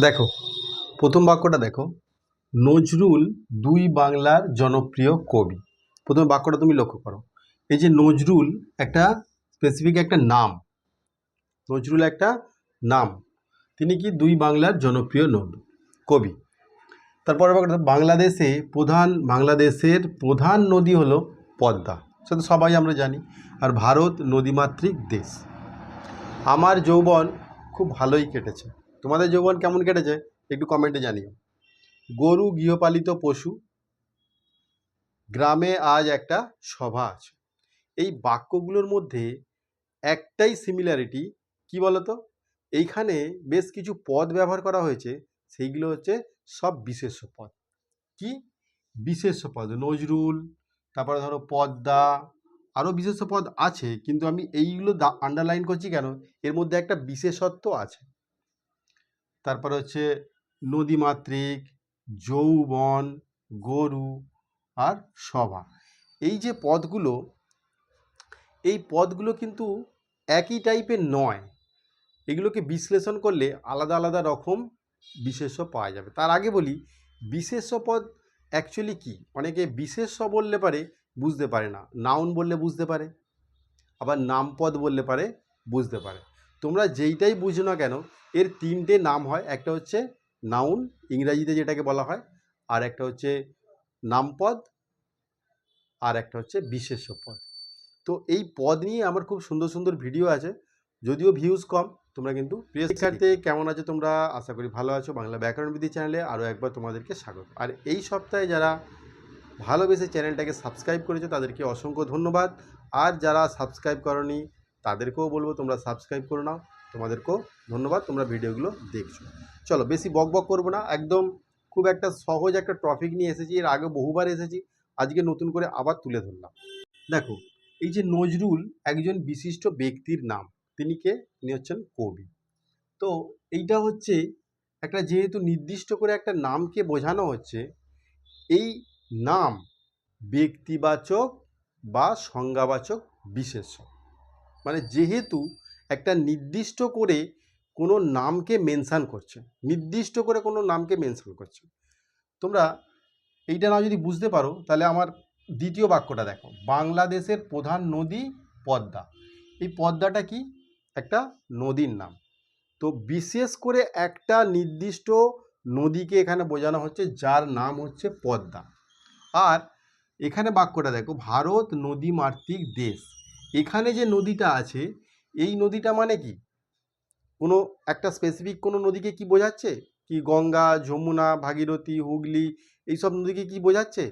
দেখো, প্রথম বাক্যটা দেখো। নজরুল দুই বাংলার জনপ্রিয় কবি। প্রথম বাক্যটা তুমি লক্ষ্য করো। এই যে নজরুল একটা স্পেসিফিক একটা নাম। নজরুল একটা নাম। তিনি কি দুই বাংলার জনপ্রিয় কবি। তারপরে বাংলাদেশে প্রধান, বাংলাদেশের প্রধান নদী হলো পদ্মা। সেটা সবাই আমরা জানি। আর ভারত নদীমাতৃক দেশ। আমার যৌবন খুব ভালোই কেটেছে। তোমাদের যৌবন কেমন কেটেছে, একটু কমেন্টে জানিও। গরু গৃহপালিত পশু, গ্রামে আজ একটা সভা আছে। এই বাক্যগুলোর মধ্যে একটাই সিমিলারিটি কি বলতো? এইখানে বেশ কিছু পদ ব্যবহার করা হয়েছে, সেইগুলো হচ্ছে সব বিশেষ পদ। কি? বিশেষ পদ, নজরুল, তারপরে ধরো পদ্মা আরও বিশেষ পদ আছে, কিন্তু আমি এইগুলো আন্ডারলাইন করছি কেন? এর মধ্যে একটা বিশেষত্ব আছে। তারপরে হচ্ছে নদীমাতৃক যৌবন, গরু আর সভা। এই যে পদগুলো, এই পদগুলো কিন্তু একই টাইপের নয়। এগুলোকে বিশ্লেষণ করলে আলাদা আলাদা রকম বিশেষ্য পাওয়া যাবে। তার আগে বলি, বিশেষ্য পদ অ্যাকচুয়ালি কি? অনেকে বিশেষ্য বললে পারে, বুঝতে পারে না। নাউন বললে বুঝতে পারে, আবার নামপদ বললে পারে, বুঝতে পারে। তোমরা যেইটাই বুঝো না কেন এর তিনটে নাম হয়। একটা হচ্ছে নাউন ইংরাজিতে যেটাকে বলা হয় আর একটা হচ্ছে নামপদ আর একটা হচ্ছে বিশেষ পদ। তো এই পদ নিয়ে আমার খুব সুন্দর সুন্দর ভিডিও আছে যদিও ভিউজ কম তোমরা কিন্তু প্রিয় শিক্ষার্থী কেমন আছো তোমরা? আশা করি ভালো আছো। বাংলা ব্যাকরণবিধি চ্যানেলে আরও একবার তোমাদেরকে স্বাগত। আর এই সপ্তাহে যারা ভালোবেসে চ্যানেলটাকে সাবস্ক্রাইব করেছ তাদেরকে অসংখ্য ধন্যবাদ। আর যারা সাবস্ক্রাইব করনি তাদেরকেও বলব, তোমরা সাবস্ক্রাইব করে নাও। তোমাদেরকেও ধন্যবাদ, তোমরা ভিডিওগুলো দেখছ। চলো, বেশি বক বক করব না। একদম খুব একটা সহজ একটা টপিক নিয়ে এসেছি, এর আগে বহুবার এসেছি, আজকে নতুন করে আবার তুলে ধরলাম। দেখো, এই যে নজরুল একজন বিশিষ্ট ব্যক্তির নাম, তিনি কে? তিনি হচ্ছেন কবি। তো এইটা হচ্ছে একটা যেহেতু নির্দিষ্ট করে একটা নামকে বোঝানো হচ্ছে, এই নাম ব্যক্তিবাচক বা সংজ্ঞাবাচক বিশেষ্য মানে যেহেতু একটা নির্দিষ্ট করে কোনো নামকে মেনশান করছে, নির্দিষ্ট করে কোনো নামকে মেনশান করছে। তোমরা এইটা না যদি বুঝতে পারো, তাহলে আমার দ্বিতীয় বাক্যটা দেখো। বাংলাদেশের প্রধান নদী পদ্মা। এই পদ্মাটা কি? একটা নদীর নাম। তো বিশেষ করে একটা নির্দিষ্ট নদীকে এখানে বোঝানো হচ্ছে, যার নাম হচ্ছে পদ্মা। আর এখানে বাক্যটা দেখো, ভারত নদী মাতৃক দেশ। এখানে যে নদীটা আছে, এই নদীটা মানে কি? কোনো একটা স্পেসিফিক কোনো নদীকে কি বোঝাচ্ছে? কি গঙ্গা, যমুনা, ভাগীরথী, হুগলি এইসব নদীকে কি বোঝাচ্ছে?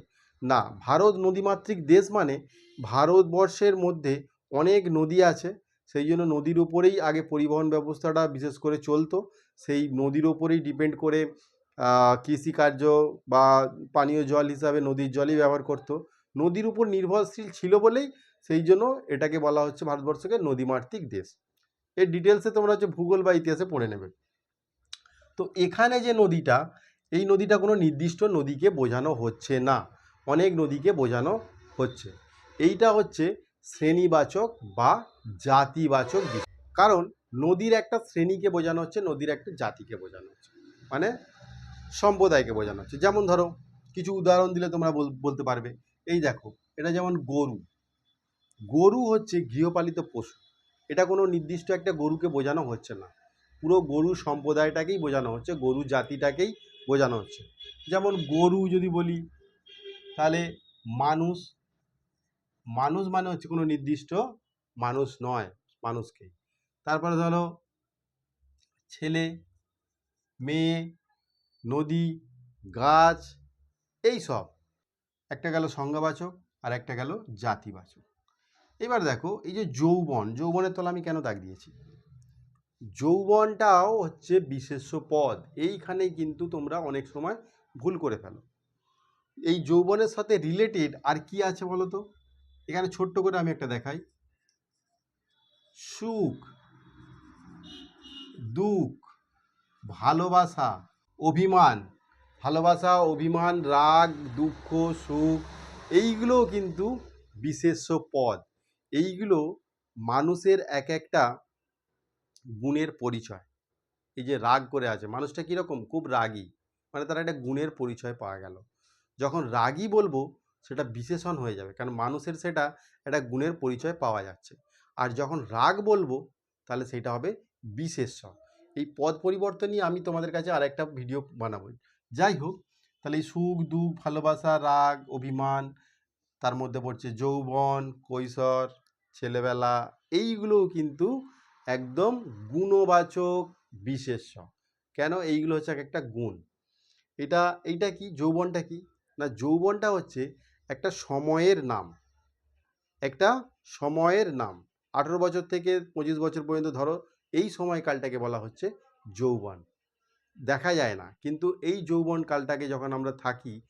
না, ভারত নদীমাতৃক দেশ মানে ভারতবর্ষের মধ্যে অনেক নদী আছে, সেই জন্য নদীর উপরেই আগে পরিবহন ব্যবস্থাটা বিশেষ করে চলতো, সেই নদীর ওপরেই ডিপেন্ড করে কৃষিকার্য বা পানীয় জল হিসাবে নদীর জলই ব্যবহার করতো। নদীর উপর নির্ভরশীল ছিল বলেই সেই জন্য এটাকে বলা হচ্ছে ভারতবর্ষকে নদীমাতৃক দেশ। এর ডিটেলসে তোমরা হচ্ছে ভূগোল বা ইতিহাসে পড়ে নেবে। তো এখানে যে নদীটা, এই নদীটা কোনো নির্দিষ্ট নদীকে বোঝানো হচ্ছে না। অনেক নদীকে বোঝানো হচ্ছে। এইটা হচ্ছে শ্রেণীবাচক বা জাতিবাচক কারণ নদীর একটা শ্রেণীকে বোঝানো হচ্ছে, নদীর একটা জাতিকে বোঝানো হচ্ছে। মানে সম্প্রদায়কে বোঝানো হচ্ছে। যেমন ধরো, কিছু উদাহরণ দিলে তোমরা বল- বলতে পারবে। এই দেখো, এটা যেমন গরু। গরু হচ্ছে গৃহপালিত পশু। এটা কোনো নির্দিষ্ট একটা গরুকে বোঝানো হচ্ছে না। পুরো গরু সম্প্রদায়টাকেই বোঝানো হচ্ছে, গরু জাতিটাকেই বোঝানো হচ্ছে। যেমন গরু যদি বলি, তাহলে মানুষ মানুষ মানে হচ্ছে কোনো নির্দিষ্ট মানুষ নয়, মানুষকে। তারপরে ধরো ছেলে, মেয়ে, নদী, গাছ, এই সব। একটা গেল সংজ্ঞাবাচক আর একটা গেল জাতিবাচক। এবার দেখো, এই যে যৌবন, যৌবনের তলা আমি কেন দাগ দিয়েছি? যৌবনটাও হচ্ছে বিশেষ্য পদ, এইখানেই কিন্তু তোমরা অনেক সময় ভুল করে ফেলো। এই যৌবনের সাথে রিলেটেড আর কি আছে বলো তো? এখানে ছোট্ট করে আমি একটা দেখাই। সুখ, দুঃখ, ভালোবাসা, অভিমান ভালোবাসা, অভিমান, রাগ, দুঃখ, সুখ এইগুলো কিন্তু বিশেষ্য পদ। এইগুলো মানুষের এক একটা গুণের পরিচয়। এই যে রাগ করে আছে, মানুষটা কীরকম? খুব রাগী। মানে তার একটা গুণের পরিচয় পাওয়া গেল। যখন রাগী বলব, সেটা বিশেষণ হয়ে যাবে। কারণ মানুষের সেটা একটা গুণের পরিচয় পাওয়া যাচ্ছে। আর যখন রাগ বলব, তাহলে সেটা হবে বিশেষণ। এই পদ পরিবর্তন নিয়ে আমি তোমাদের কাছে আরেকটা ভিডিও বানাবো। যাই হোক, তাহলে এই সুখ, দুঃখ, ভালোবাসা, রাগ, অভিমান তার মধ্যে পড়ছে যৌবন, কৈশোর, ছেলেবেলা, এইগুলোও কিন্তু একদম গুণবাচক বিশেষ্য কেন? এইগুলো হচ্ছে এক একটা গুণ। এটা, এইটা কি? যৌবনটা কি? না, যৌবনটা হচ্ছে একটা সময়ের নাম। একটা সময়ের নাম। আঠেরো বছর থেকে পঁচিশ বছর পর্যন্ত ধরো, এই সময়কালটাকে বলা হচ্ছে যৌবন। দেখা যায় না। কিন্তু এই যৌবনকালটাকে যখন আমরা থাকি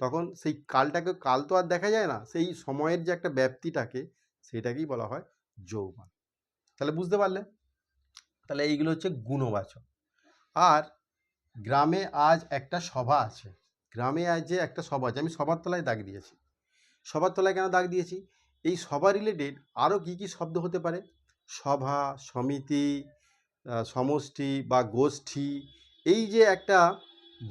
তখন সেই কালটাকে, কাল তো আর দেখা যায় না, সেই সময়ের যে একটা ব্যাপ্তিটাকে সেটাকেই বলা হয় যৌবন। তাহলে বুঝতে পারলে তাহলে এইগুলো হচ্ছে গুণবাচক। আর গ্রামে আজ একটা সভা আছে। গ্রামে আজ যে একটা সভা আছে, আমি সবার তলায় দাগ দিয়েছি। সবার তলায় কেন দাগ দিয়েছি? এই সভা রিলেটেড আরও কী কী শব্দ হতে পারে? সভা, সমিতি সমষ্টি বা গোষ্ঠী, এই যে একটা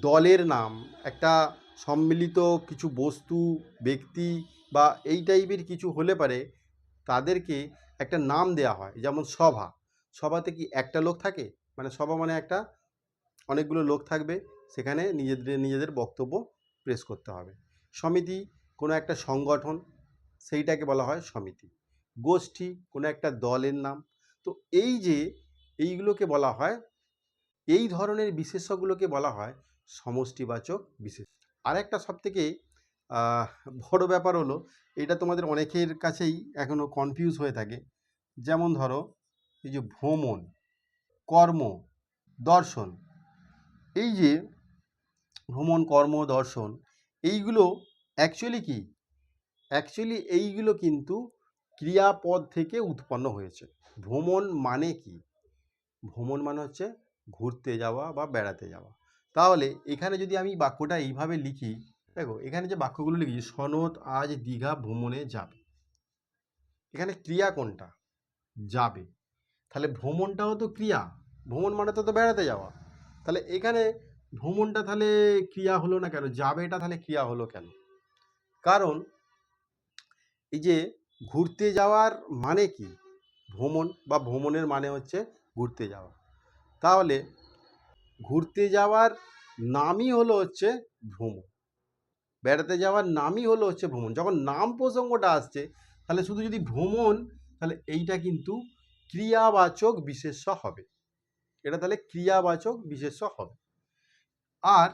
দলের নাম, একটা সম্মিলিত কিছু বস্তু, ব্যক্তি বা এই টাইপের কিছু হলে পারে তাদেরকে একটা নাম দেওয়া হয়, যেমন সভা। সভাতে কি একটা লোক থাকে? মানে সভা মানে একটা অনেকগুলো লোক থাকবে, সেখানে নিজেদের নিজেদের বক্তব্য প্রেস করতে হবে। সমিতি কোনো একটা সংগঠন, সেইটাকে বলা হয় সমিতি। গোষ্ঠী কোনো একটা দলের নাম। তো এই যে, এইগুলোকে বলা হয়, এই ধরনের বিশেষ্যগুলোকে বলা হয় সমষ্টিবাচক বিশেষ। আর একটা সব থেকে বড় ব্যাপার হলো, এটা তোমাদের অনেকের কাছেই এখনও কনফিউজ হয়ে থাকে। যেমন ধরো, এই যে ভ্রমণ, কর্ম, দর্শন, এই যে ভ্রমণ, কর্ম, দর্শন, এইগুলো অ্যাকচুয়ালি কি? অ্যাকচুয়ালি এইগুলো কিন্তু ক্রিয়াপদ থেকে উৎপন্ন হয়েছে। ভ্রমণ মানে কি? ভ্রমণ মানে হচ্ছে ঘুরতে যাওয়া বা বেড়াতে যাওয়া। তাহলে এখানে যদি আমি বাক্যটা এইভাবে লিখি, দেখো এখানে যে বাক্যগুলো লিখি সনদ আজ দীঘা ভ্রমণে যাবে। এখানে ক্রিয়া কোনটা? যাবে। তাহলে ভ্রমণটাও তো ক্রিয়া। ভ্রমণ মানে তো তো বেড়াতে যাওয়া। তাহলে এখানে ভ্রমণটা তাহলে ক্রিয়া হলো না কেন? যাবেটা তাহলে ক্রিয়া হলো কেন? কারণ এই যে ঘুরতে যাওয়ার মানে কি? ভ্রমণ বা ভ্রমণের মানে হচ্ছে ঘুরতে যাওয়া। তাহলে ঘুরতে যাওয়ার নামই হলো হচ্ছে ভ্রমণ। বেড়াতে যাওয়ার নামই হলো হচ্ছে ভ্রমণ। যখন নাম প্রসঙ্গটা আসছে, তাহলে শুধু যদি ভ্রমণ, তাহলে এইটা কিন্তু ক্রিয়াবাচক বিশেষ্য হবে। এটা তাহলে ক্রিয়াবাচক বিশেষ্য হবে। আর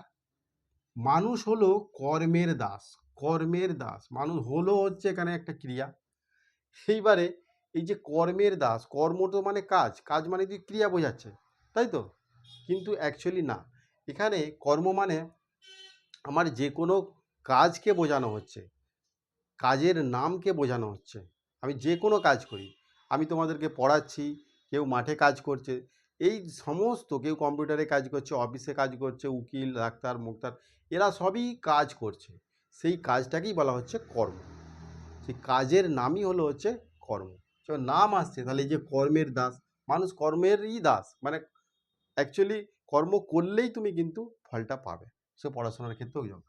মানুষ হলো কর্মের দাস কর্মের দাস। মানুষ হলো হচ্ছে এখানে একটা ক্রিয়া। সেইবারে এই যে কর্মের দাস, কর্ম তো মানে কাজ। কাজ মানে কি? ক্রিয়া বোঝাচ্ছে। তাই তো? কিন্তু অ্যাকচুয়ালি না। এখানে কর্ম মানে আমার যে কোনো কাজকে বোঝানো হচ্ছে। কাজের নামকে বোঝানো হচ্ছে। আমি যে কোনো কাজ করি। আমি তোমাদেরকে পড়াচ্ছি, কেউ মাঠে কাজ করছে। এই সমস্ত কেউ কম্পিউটারে কাজ করছে, অফিসে কাজ করছে, উকিল, ডাক্তার, মুক্তার, এরা সবই কাজ করছে। সেই কাজটাকেই বলা হচ্ছে কর্ম। সেই কাজের নামই হলো হচ্ছে কর্ম। নাম আসছে, তাহলে এই যে কর্মের দাস, মানুষ কর্মেরই দাস। মানে অ্যাকচুয়ালি কর্ম করলেই তুমি কিন্তু ফলটা পাবে। সে পড়াশোনার ক্ষেত্রেও যাও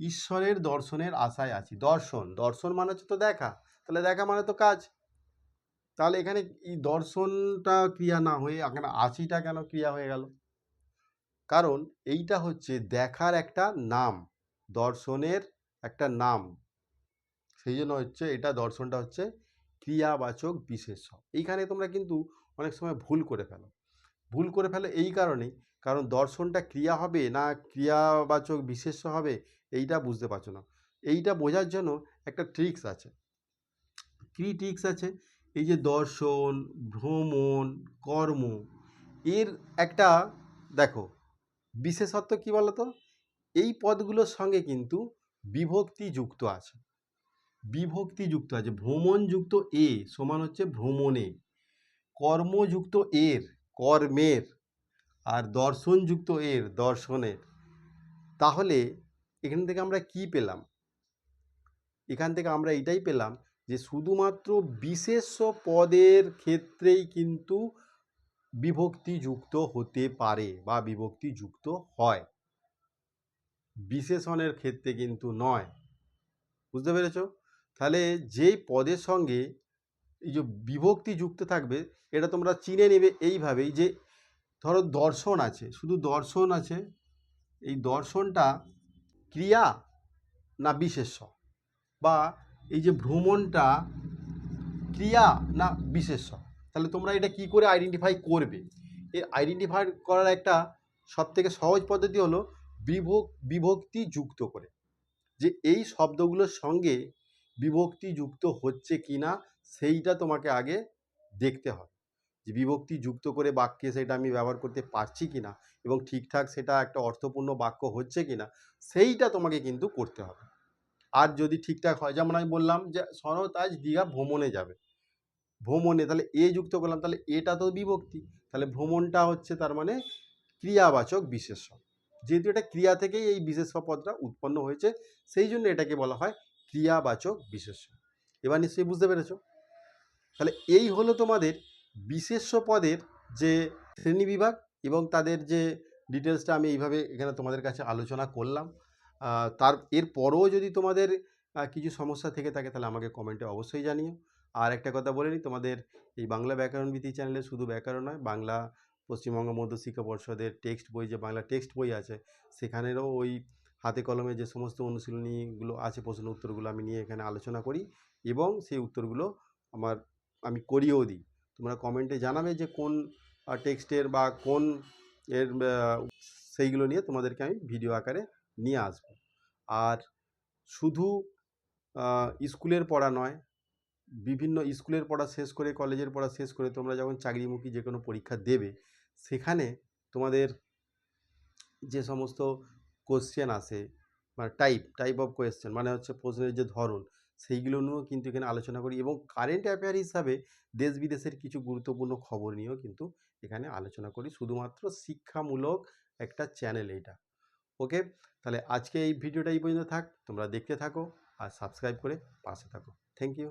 ঈশ্বরের দর্শনের আশায় আছি। দর্শন দর্শন মানে হচ্ছে তো দেখা। তাহলে দেখা মানে তো কাজ। তাহলে এখানে এই দর্শনটা ক্রিয়া না হয়ে, এখানে আশিটা কেন ক্রিয়া হয়ে গেল? কারণ এইটা হচ্ছে দেখার একটা নাম। দর্শনের একটা নাম। সেই জন্য হচ্ছে এটা দর্শনটা হচ্ছে ক্রিয়াবাচক বিশেষ এইখানে তোমরা কিন্তু অনেক সময় ভুল করে ফেলো। ভুল করে ফেলে এই কারণেই। কারণ দর্শনটা ক্রিয়া হবে না ক্রিয়াবাচক বিশেষ্য হবে, এইটা বুঝতে পারছ না। এইটা বোঝার জন্য একটা ট্রিক্স আছে। কী ট্রিক্স আছে? এই যে দর্শন, ভ্রমণ, কর্ম, এর একটা দেখো, বিশেষত্ব কী বলো তো এই পদগুলোর সঙ্গে কিন্তু বিভক্তি যুক্ত আছে। বিভক্তি যুক্ত আছে। ভ্রমণ যুক্ত এ সমান হচ্ছে ভ্রমণে। কর্মযুক্ত এর কর্মের আর দর্শনযুক্ত এর, দর্শনের। তাহলে এখান থেকে আমরা কি পেলাম? এখান থেকে আমরা এটাই পেলাম যে শুধুমাত্র বিশেষ পদের ক্ষেত্রেই কিন্তু বিভক্তিযুক্ত হতে পারে বা বিভক্তিযুক্ত হয়। বিশেষণের ক্ষেত্রে কিন্তু নয়। বুঝতে পেরেছ? তাহলে যেই পদের সঙ্গে এই যে বিভক্তি যুক্ত থাকবে, এটা তোমরা চিনে নেবে এইভাবেই যে, ধরো দর্শন আছে, শুধু দর্শন আছে, এই দর্শনটা ক্রিয়া না বিশেষ্য? বা এই যে ভ্রমণটা ক্রিয়া না বিশেষ্য? তাহলে তোমরা এটা কি করে আইডেন্টিফাই করবে? এর আইডেন্টিফাই করার একটা সবথেকে সহজ পদ্ধতি হলো বিভক বিভক্তি যুক্ত করে। যে এই শব্দগুলোর সঙ্গে বিভক্তি যুক্ত হচ্ছে কি না সেইটা তোমাকে আগে দেখতে হবে। যে বিভক্তি যুক্ত করে বাক্যে সেটা আমি ব্যবহার করতে পারছি কি না এবং ঠিকঠাক সেটা একটা অর্থপূর্ণ বাক্য হচ্ছে কি না সেইটা তোমাকে কিন্তু করতে হবে। আর যদি ঠিকঠাক হয়, যেমন আমি বললাম যে শরৎ আজ দীঘা ভ্রমণে যাবে। ভ্রমণে, তাহলে এ যুক্ত করলাম, তাহলে এটা তো বিভক্তি। তাহলে ভ্রমণটা হচ্ছে তার মানে ক্রিয়াবাচক বিশেষ্য যেহেতু এটা ক্রিয়া থেকেই এই বিশেষ্য পদটা উৎপন্ন হয়েছে, সেই জন্য এটাকে বলা হয় ক্রিয়াবাচক বিশেষ্য এবার নিশ্চয়ই বুঝতে পেরেছ? তাহলে এই হলো তোমাদের বিশেষ্য পদের যে শ্রেণীবিভাগ এবং তাদের যে ডিটেলসটা আমি এইভাবে এখানে তোমাদের কাছে আলোচনা করলাম। তার এরপরও যদি তোমাদের কিছু সমস্যা থেকে থাকে তাহলে আমাকে কমেন্টে অবশ্যই জানিও। আর একটা কথা বলে নিই, তোমাদের এই বাংলা ব্যাকরণ ভীতি চ্যানেলে শুধু ব্যাকরণ নয়, বাংলা, পশ্চিমবঙ্গ মধ্যশিক্ষা পর্ষদের টেক্সট বই, যে বাংলা টেক্সট বই আছে, সেখানেরও ওই হাতে কলমে যে সমস্ত অনুশীলনীগুলো আছে, প্রশ্ন উত্তরগুলো আমি নিয়ে এখানে আলোচনা করি এবং সেই উত্তরগুলো আমার আমি করিয়েও দিই। তোমরা কমেন্টে জানাবে যে কোন টেক্সটের বা কোন এর সেইগুলো নিয়ে তোমাদেরকে আমি ভিডিও আকারে নিয়ে আসব। আর শুধু স্কুলের পড়া নয়, বিভিন্ন স্কুলের পড়া শেষ করে, কলেজের পড়া শেষ করে তোমরা যখন চাকরিমুখী যে কোনো পরীক্ষা দেবে, সেখানে তোমাদের যে সমস্ত কোশ্চেন আসে মানে টাইপ টাইপ অফ কোয়েশ্চেন মানে হচ্ছে প্রশ্নের যে ধরন সেইগুলো নিয়েও কিন্তু এখানে আলোচনা করি এবং কারেন্ট অ্যাফেয়ার হিসাবে দেশ বিদেশের কিছু গুরুত্বপূর্ণ খবর নিয়েও কিন্তু এখানে আলোচনা করি। শুধুমাত্র শিক্ষামূলক একটা চ্যানেল এটা ওকে তাহলে আজকে এই ভিডিওটা এই পর্যন্ত থাক। তোমরা দেখতে থাকো আর সাবস্ক্রাইব করে পাশে থাকো। Thank you